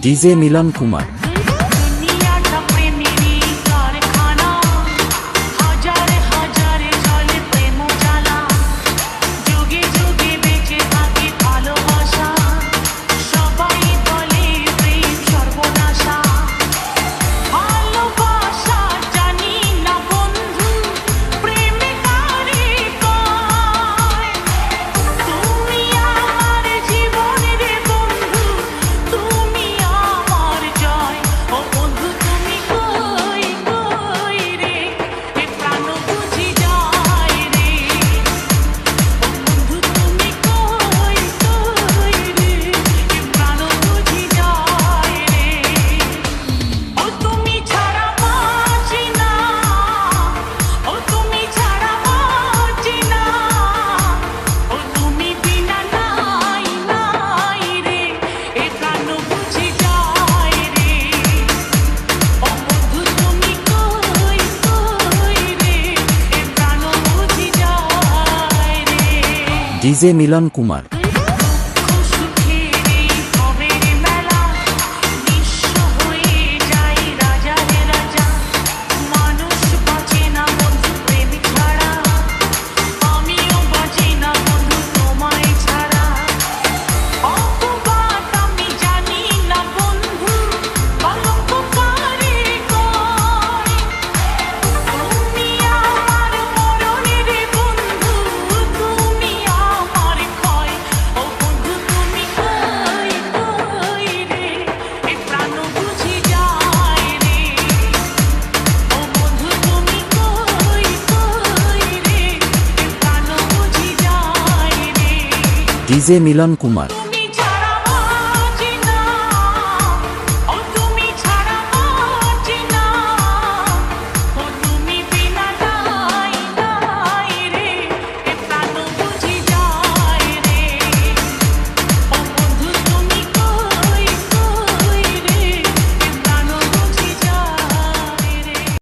DJ Milan Kumar. DJ Milan Kumar. DJ Milan Kumar